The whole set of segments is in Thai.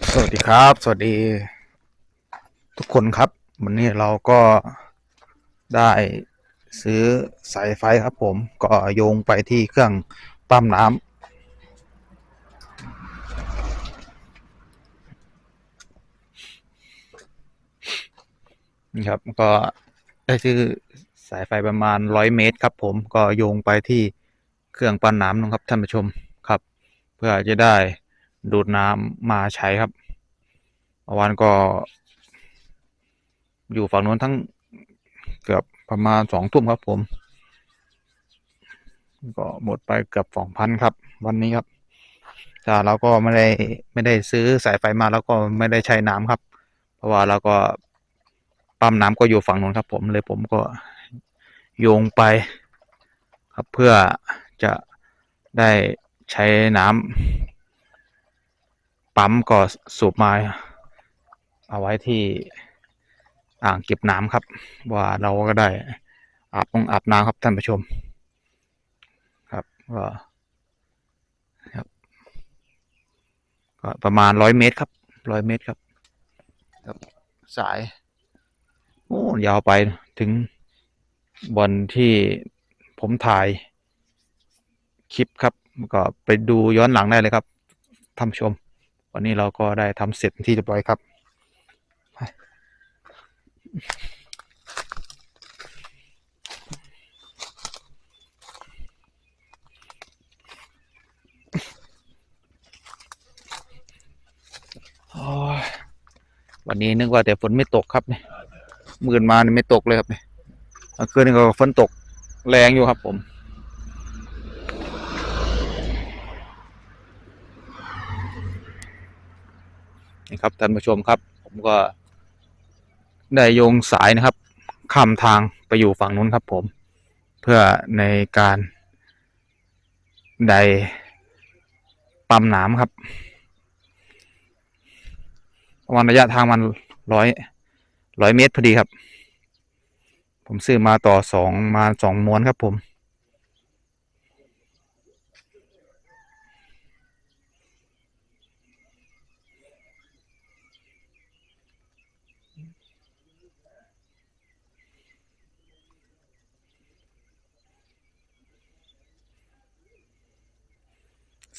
สวัสดีครับ สวัสดี ทุกคนครับ วันนี้เราก็ได้ซื้อสายไฟครับผม ก็โยงไปที่เครื่องปั๊มน้ำนี่ครับ ก็ได้ซื้อสายไฟประมาณร้อยเมตรครับผม ก็โยงไปที่เครื่องปั๊มน้ำนะครับท่านผู้ชมครับ เพื่อจะได้ ดูดน้ำมาใช้ครับเมื่อวานก็ อยู่ฝั่งนู้นทั้งเกือบประมาณสองทุ่มครับผม ก็หมดไปเกือบสองพันครับ วันนี้ครับแต่เราก็ไม่ได้ไม่ได้ซื้อสายไฟมาแล้วก็ไม่ได้ใช้น้ำครับ เพราะว่าเราก็ปั๊มน้ำก็อยู่ฝั่งนู้นครับ ผมเลยผมก็โยงไปครับเพื่อจะได้ใช้น้ำ ปั๊มก็สูบมาเอาไว้ที่อ่างเก็บน้ำครับ ว่าเราก็ได้อาบน้องอาบน้ำครับท่านผู้ชม ครับก็ครับก็ประมาณร้อยเมตรครับร้อยเมตรครับ ครับสายโอ้ยาวไปถึงบอนที่ผมถ่ายคลิปครับ ก็ไปดูย้อนหลังได้เลยครับท่านผู้ชม วันนี้เราก็ได้ทำเสร็จที่เรียบร้อยครับ วันนี้นึกว่าแต่ฝนไม่ตกครับเนี่ยมื่นมานี่ไม่ตกเลยครับเนี่ยเมื่อคืนนี้ก็ฝนตกแรงอยู่ครับผม นี่ครับท่านผู้ชมครับ ผมก็ ได้โยงสายนะครับข้ามทางไปอยู่ฝั่งนู้นครับ ผม เพื่อในการได้ปั๊มน้ำครับประมาณระยะทางมันร้อยร้อยเมตรพอดีครับ ผมซื้อมาต่อสองมาสองม้วนครับผม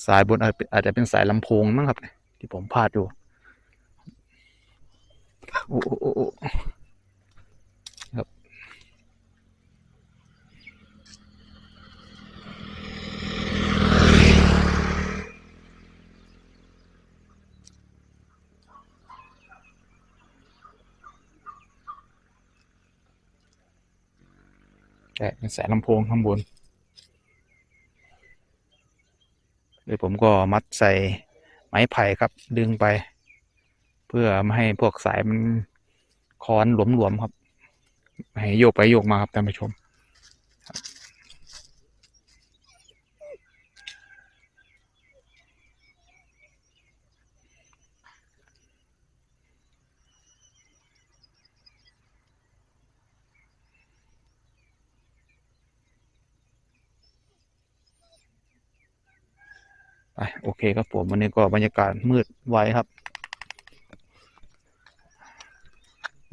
สายบนอาจจะเป็นสายลำโพงมั้งครับ ที่ผมพลาดอยู่โอ้โอโอ้โอ้ครับ แต่เป็นสายลำโพงข้างบน โดยผมก็มัดใส่ไม้ไผ่ครับ ดึงไป เพื่อไม่ให้พวกสายมันค้อนหลวมๆครับไม่ให้โยกไปโยกมาครับท่านผู้ชม ไปโอเคครับผมวันนี้ก็บรรยากาศมืดไว้ครับ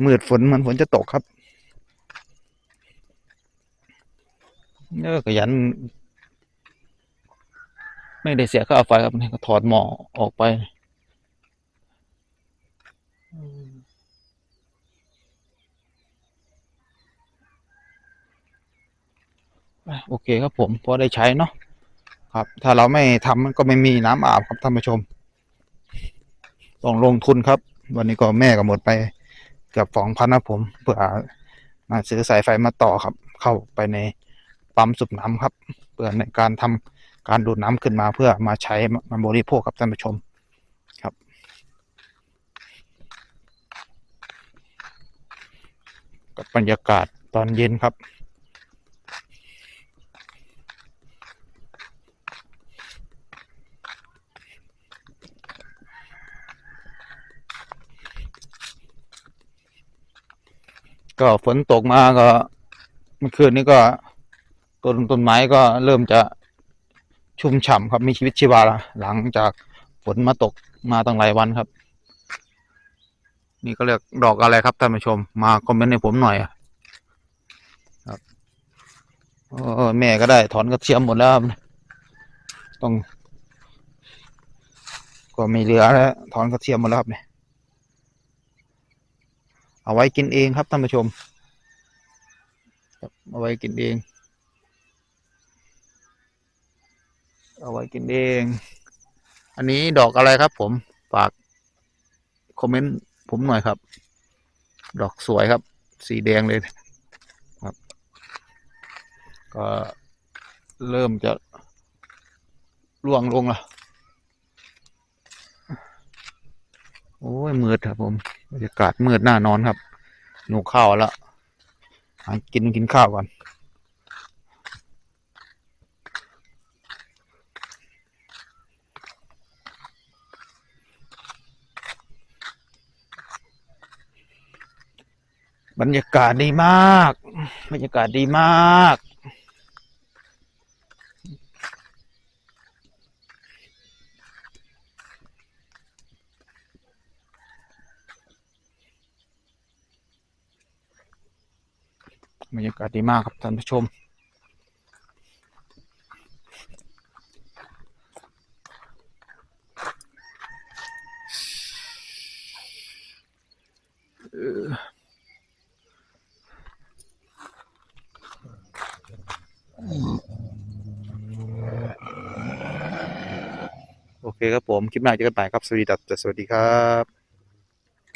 มืดฝนมือนฝนจะตกครับเออขยัน ไม่ได้เสียค่าไฟครับนี่ก็ถอดหมอออกไปโอเคครับผมพอได้ใช้เนาะ ครับ ถ้าเราไม่ทำมันก็ไม่มีน้ำอาบครับท่านผู้ชม ต้องลงทุนครับ วันนี้ก็แม่ก็หมดไปเกือบสองพันนะผมเพื่อมาซื้อสายไฟมาต่อครับ เข้าไปในปั๊มสูบน้ำครับ เพื่อในการทำการดูดน้ำขึ้นมาเพื่อมาใช้มาบริโภคครับท่านผู้ชมครับ กับบรรยากาศตอนเย็นครับ ก็ฝนตกมาก็เมื่อคืนนี้ก็ต้นต้นไม้ก็เริ่มจะชุ่มฉ่ำครับมีชีวิตชีวาละหลังจากฝนมาตกมาตั้งหลายวันครับ นี่ก็เรียกดอกอะไรครับท่านผู้ชม มาคอมเมนต์ให้ผมหน่อยครับอแม่ก็ได้ถอนกระเทียมหมดแล้วต้อง ก็ไม่เหลือแล้วถอนกระเทียมหมดแล้วครับเนี่ย เอาไว้กินเองครับท่านผู้ชมเอาไว้กินเอง เอาไว้กินเอง อันนี้ดอกอะไรครับผมฝากคอมเมนต์ผมหน่อยครับ ดอกสวยครับ สีแดงเลยครับ ก็เริ่มจะร่วงลงละ โอ้ยมืดครับผมบรรยากาศมืดหน้านอนครับหนูข้าวแล้วหากินกินข้าวก่อนบรรยากาศดีมาก บรรยากาศดีมาก บรรยากาศดีมากครับท่านผู้ชมโอเคครับผม คลิปหน้าเจอกันใหม่ครับ สวัสดีครับสวัสดีครับ